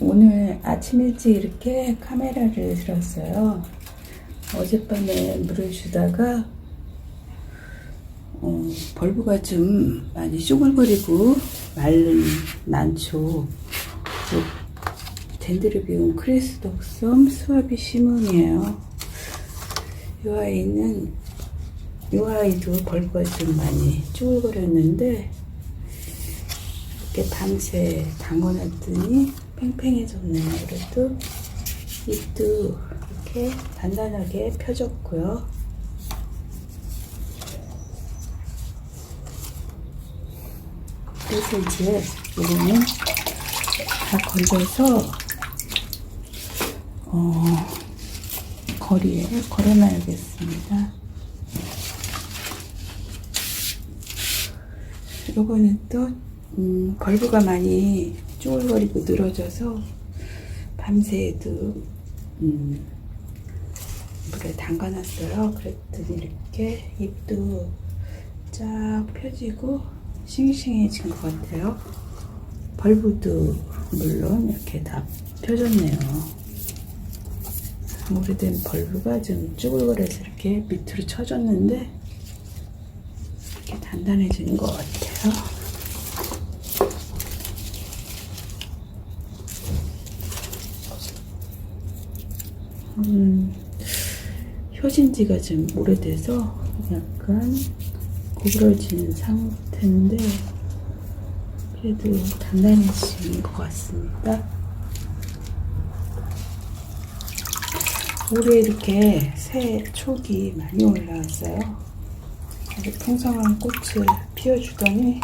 오늘 아침 일찍 이렇게 카메라를 들었어요. 어젯밤에 물을 주다가 어, 벌브가 좀 많이 쪼글거리고 마른 난초 그 덴드르비움 크리스독섬 수아비 시몬이에요. 이 아이는 이 아이도 벌브가 좀 많이 쪼글거렸는데 이렇게 밤새 담궈놨더니 팽팽해졌네요. 그래도 잎도 이렇게 단단하게 펴졌고요. 그래서 이제 이거는 다 건져서 어, 거리에 걸어놔야겠습니다. 요거는 또 음, 벌브가 많이 쪼글거리고 늘어져서 밤새도 음, 물에 담가놨어요. 그랬더니 이렇게 잎도 쫙 펴지고 싱싱해진 것 같아요. 벌브도 물론 이렇게 다 펴졌네요. 오래된 벌브가 좀 쭈글거려서 이렇게 밑으로 쳐졌는데 이렇게 단단해지는 것 같아요. 음, 혀진 지가 좀 오래돼서 약간 구부러지는 상태인데 그래도 단단해진 것 같습니다. 올해 이렇게 새 촉이 많이 올라왔어요. 아주 풍성한 꽃을 피워주더니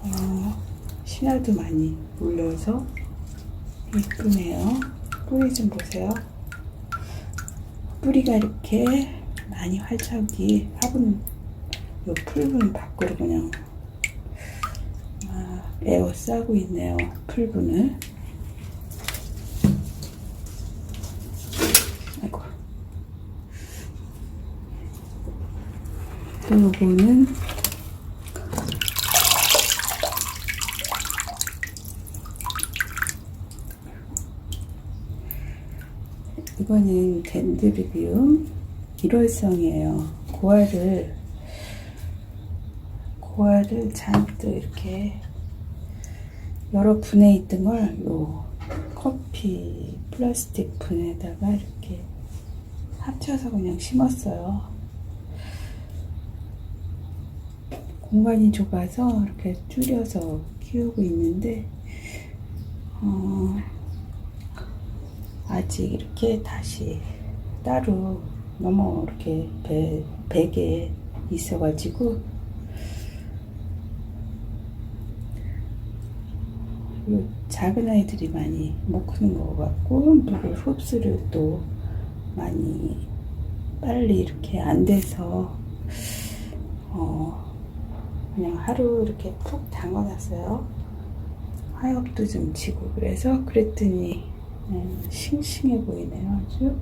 어, 신화도 많이 물려서 이쁘네요. 뿌리 좀 보세요. 뿌리가 이렇게 많이 활짝이 화분 요 풀분 밖으로 그냥 아, 에워싸고 있네요. 풀분을. 아이고. 또 요거는 이거는 덴드리비움 일월성이에요. 고알을 고알을 잔뜩 이렇게 여러 분에 있던 걸 요 커피 플라스틱 분에다가 이렇게 합쳐서 그냥 심었어요. 공간이 좁아서 이렇게 줄여서 키우고 있는데 어, 아직 이렇게 다시 따로 너무 이렇게 배, 베개 있어가지고 요 작은 아이들이 많이 못 크는 것 같고 물을 흡수를 또 많이 빨리 이렇게 안 돼서 어 그냥 하루 이렇게 푹 담아놨어요. 화엽도 좀 지고 그래서 그랬더니 음, 싱싱해 보이네요 아주.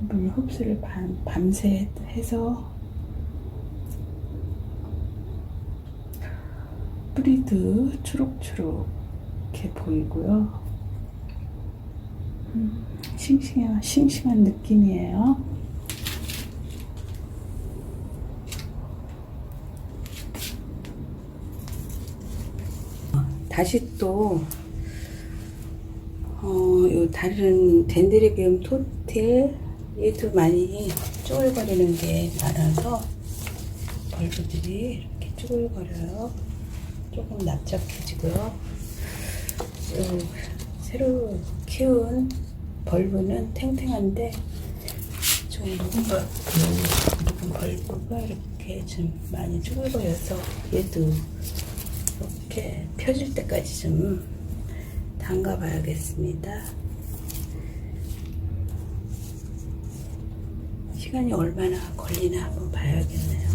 물 흡수를 밤, 밤새 해서. 뿌리도 초록초록해 보이고요. 음, 싱싱한, 싱싱한 느낌이에요. 다시 또 어, 요 다른 덴드리비움 토틸 얘도 많이 쪼글거리는 게 많아서 벌브들이 이렇게 쪼글거려요. 조금 납작해지고요. 요 새로 키운 벌브는 탱탱한데 좀 묵은 벌, 묵은 벌브가 이렇게 좀 많이 쪼글거려서 얘도 이렇게 펴질 때까지 좀 담가 봐야겠습니다. 시간이 얼마나 걸리나 한번 봐야겠네요.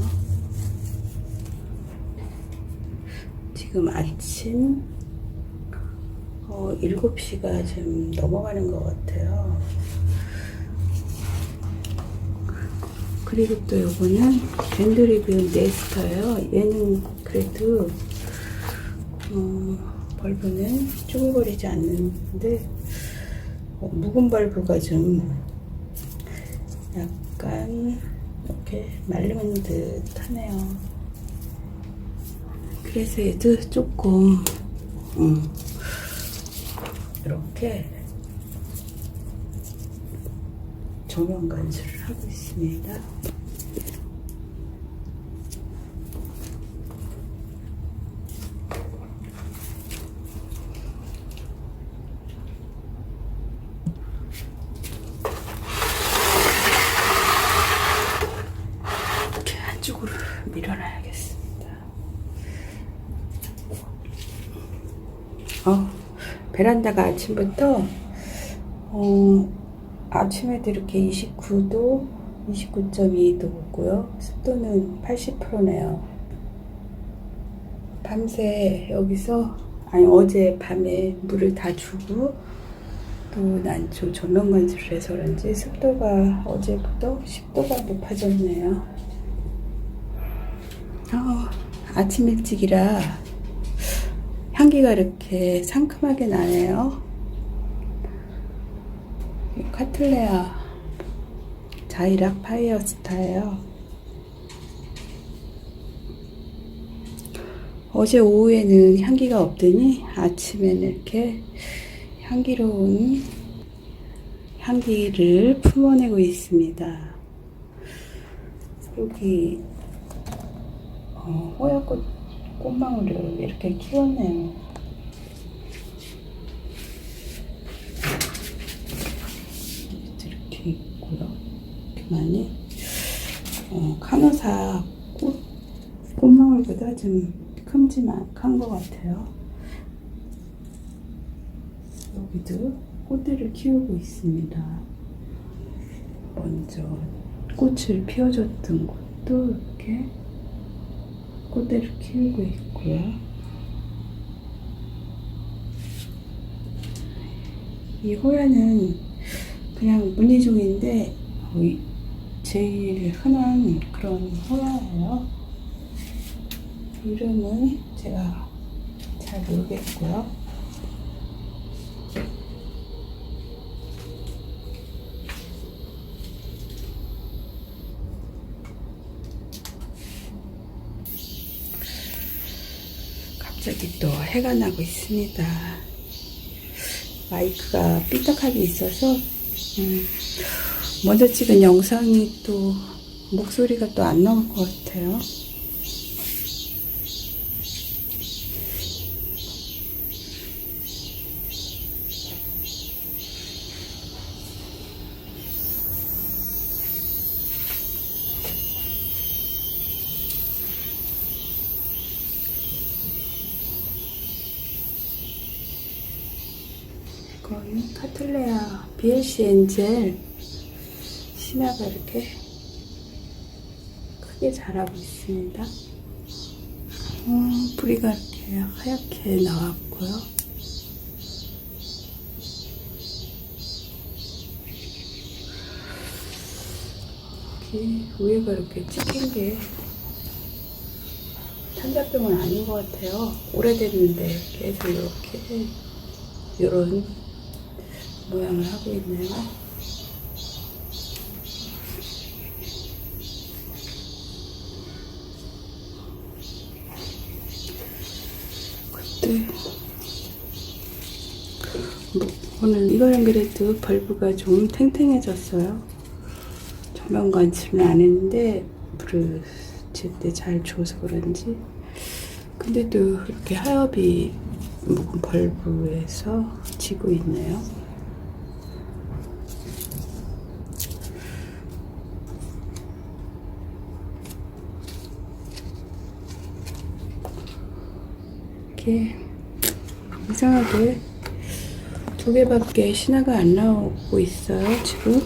지금 아침 어, 7시가 좀 넘어가는 것 같아요. 그리고 또 요거는 밴드리뷰 네스터예요. 얘는 그래도 어, 벌브는 쭈글거리지 않는데 어, 묵은 벌브가 좀 약 간 이렇게 말리는 듯하네요. 그래서 얘도 조금 음, 이렇게 조명 간수를 하고 있습니다. 이렇게 한쪽으로 밀어놔야겠습니다. 어, 베란다가 아침부터 어, 아침에도 이렇게 29도, 29.2도고요. 습도는 80%네요. 밤새 여기서 아니 어제 밤에 물을 다 주고 또 난초 조명 관수를 해서 그런지 습도가 어제보다 10도가 높아졌네요. 어, 아침 일찍이라 향기가 이렇게 상큼하게 나네요. 이 카틀레아 자이락 파이어스타예요. 어제 오후에는 향기가 없더니 아침에는 이렇게 향기로운 향기를 품어내고 있습니다. 여기 어, 호야꽃 꽃망울을 이렇게 키웠네요. 이렇게 있고요. 그만이 어, 카노사 꽃 꽃망울보다 좀 큼지만 큰것 같아요. 여기도 꽃들을 키우고 있습니다. 먼저 꽃을 피워줬던 곳도 이렇게 꽃들을 키우고 있고요. 이 호야는 그냥 무늬종인데 어, 이- 제일 흔한 그런 호야예요. 이름은 제가 잘 모르겠고요. 갑자기 또 해가 나고 있습니다. 마이크가 삐딱하게 있어서 음, 먼저 찍은 영상이 또 목소리가 또 안 나올 것 같아요. 카틀레아 BLC 엔젤 신화가 이렇게 크게 자라고 있습니다. 어, 뿌리가 이렇게 하얗게 나왔고요. 이렇게 위에가 이렇게 찍힌 게 탄자병은 아닌 것 같아요. 오래됐는데 계속 이렇게 이런 모양을 하고 있네요. 그때 뭐, 오늘 이거는 그래도 벌브가 좀 탱탱해졌어요. 조명 관찰은 안 했는데 물을 제때 잘 줘서 그런지 근데도 이렇게 하엽이 묵은 벌브에서 지고 있네요. 이렇게 이상하게 두 개밖에 신화가 안 나오고 있어요 지금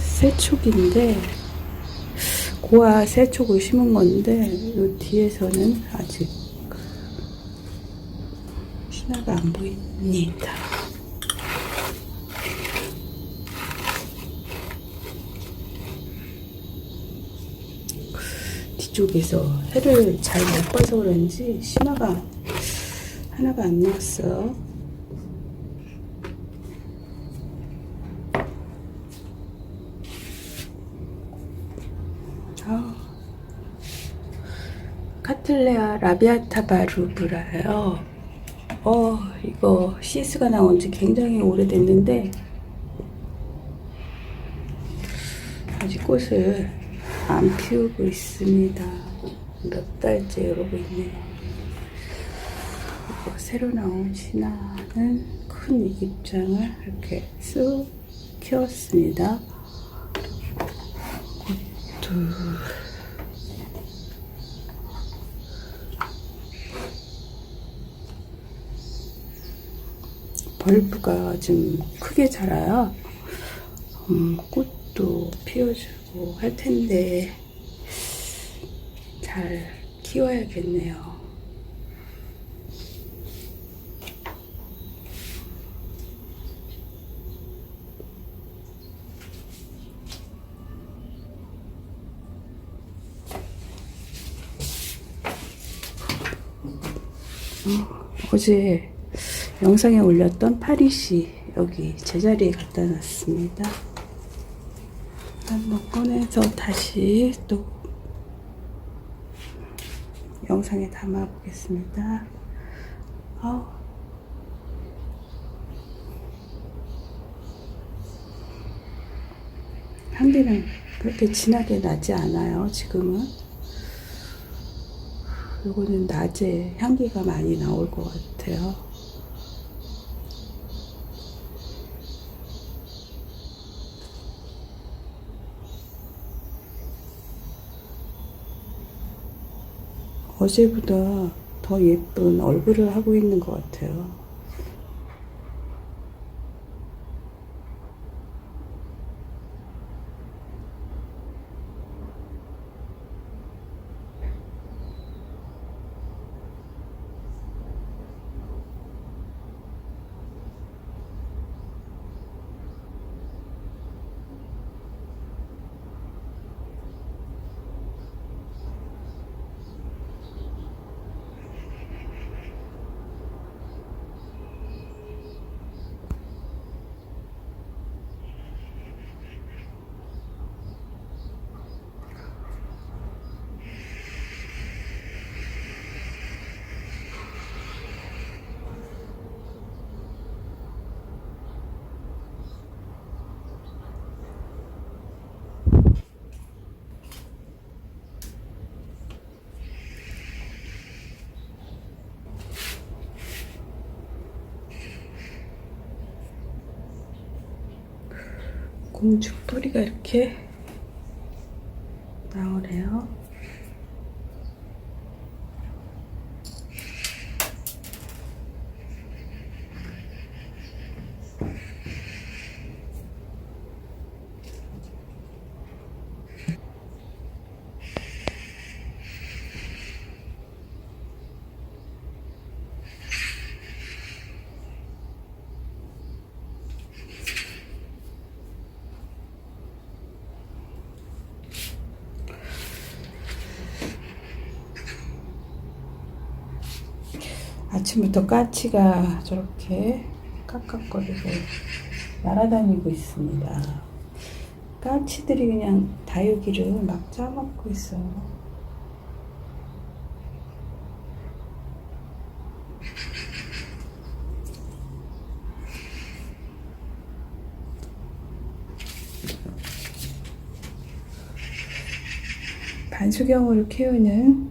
새촉인데 고아 새촉을 심은 건데 이 뒤에서는 아직 신화가 안 보입니다. 뒤쪽에서 해를 잘 못 봐서 그런지 신화가 하나가 안 나왔어. 아, 카틀레아 라비아타 바루브라요. 어, 이거 시스가 나온 지 굉장히 오래됐는데 아직 꽃을 안 피우고 있습니다. 몇 달째 이러고 있네요. 그리고 새로 나온 신화는 큰 입장을 이렇게 쑥 키웠습니다. 꽃도 벌브가 좀 크게 자라요. 음, 꽃도 피워주고 할 텐데 잘 키워야겠네요. 어, 어제 영상에 올렸던 파리시 여기 제자리에 갖다 놨습니다. 한번 꺼내서 다시 또 영상에 담아 보겠습니다. 어. 향기는 그렇게 진하게 나지 않아요, 지금은. 요거는 낮에 향기가 많이 나올 것 같아요. 어제보다 더 예쁜 얼굴을 하고 있는 것 같아요. 공주 뿌리가 이렇게 나오네요. 아침부터 까치가 저렇게 깍깍거리고 날아다니고 있습니다. 까치들이 그냥 다육이를 막 짜먹고 있어요. 반수경으로 키우는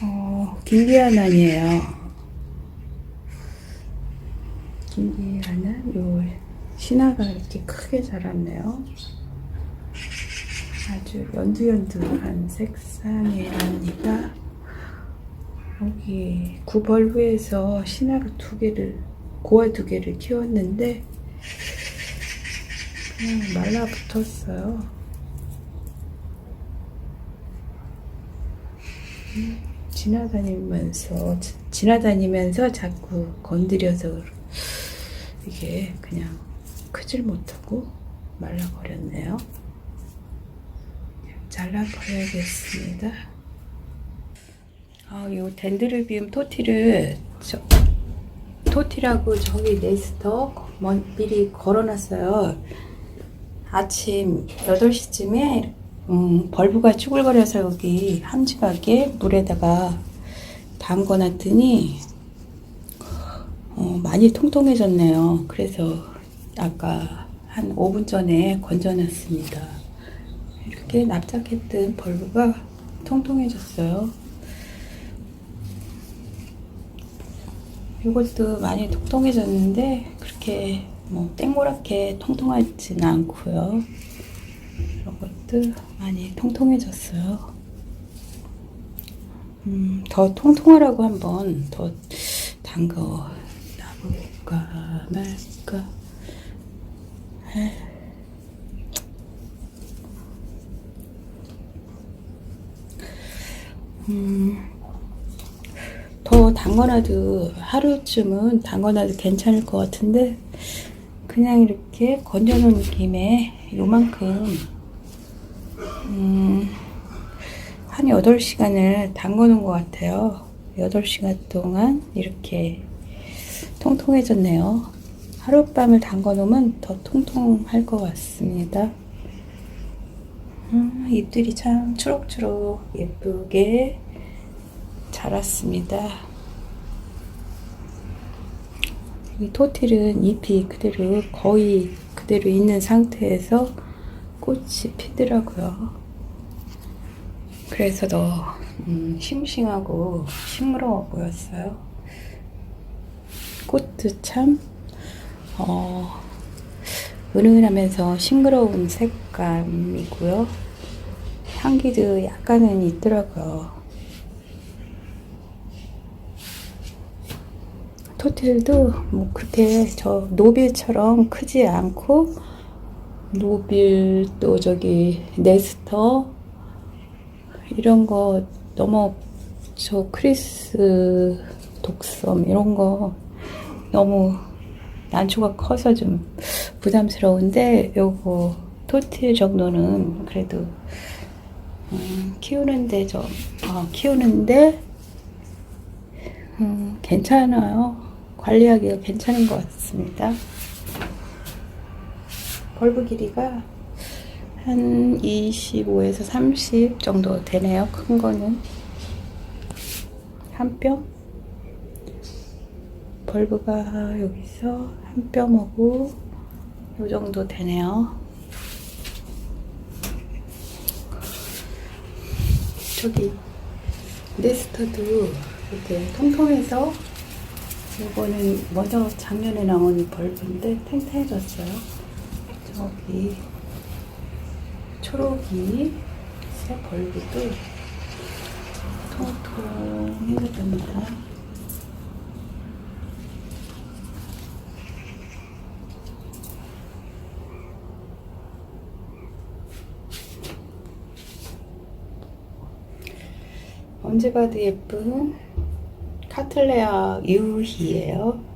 어, 김기아난이에요. 김기아는 요 신화가 이렇게 크게 자랐네요. 아주 연두연두한 색상이랍니다. 여기 구벌 후에서 신화가 두 개를 고아 두 개를 키웠는데 그냥 말라붙었어요. 지나다니면서 지- 지나다니면서 자꾸 건드려서 이게 그냥 크질 못하고 말라버렸네요. 잘라버려야겠습니다. 아, 요 덴드르비움 토티를 저, 토티라고 저기 네스터 먼, 미리 걸어놨어요. 아침 8시쯤에 음, 벌브가 쭈글거려서 여기 함지박에 물에다가 담궈놨더니 어, 많이 통통해졌네요. 그래서 아까 한 5분 전에 건져놨습니다. 이렇게 납작했던 벌브가 통통해졌어요. 이것도 많이 통통해졌는데 그렇게 뭐 땡고랗게 통통하지는 않고요. 이것 도 많이 통통해졌어요. 음, 더 통통하라고 한번 더 담궈 놔볼까 말까. 음, 더 담궈놔도 하루쯤은 담궈놔도 괜찮을 것 같은데 그냥 이렇게 건져놓은 김에 요만큼 음, 한 8시간을 담궈놓은 것 같아요 8시간 동안 이렇게 통통해졌네요 하룻밤을 담궈 놓으면 더 통통할 것 같습니다 음, 잎들이 참 초록초록 예쁘게 자랐습니다. 이 토틸은 잎이 그대로 거의 그대로 있는 상태에서 꽃이 피더라고요. 그래서 더 음, 싱싱하고 싱그러워 보였어요. 꽃도 참 어, 은은하면서 싱그러운 색감이고요. 향기도 약간은 있더라고요. 토틸도 뭐 그렇게 저 노빌처럼 크지 않고 노빌 또 저기 네스터 이런 거 너무 저 크리스 독섬 이런 거 너무 난초가 커서 좀 부담스러운데 요거 토틸 정도는 그래도 음, 키우는데 좀 어, 키우는데 음, 괜찮아요. 관리하기가 괜찮은 것 같습니다. 벌브 길이가 한 25에서 30 정도 되네요. 큰 거는 한 뼘. 벌브가 여기서 한 뼘하고 요 정도 되네요. 저기 네스터도 이렇게 통통해서 이거는 먼저 작년에 나온 벌브인데 탱탱해졌어요. 저기 초록이 새 벌브도 통통해졌답니다. 언제 봐도 예쁜 카틀레아 유희예요.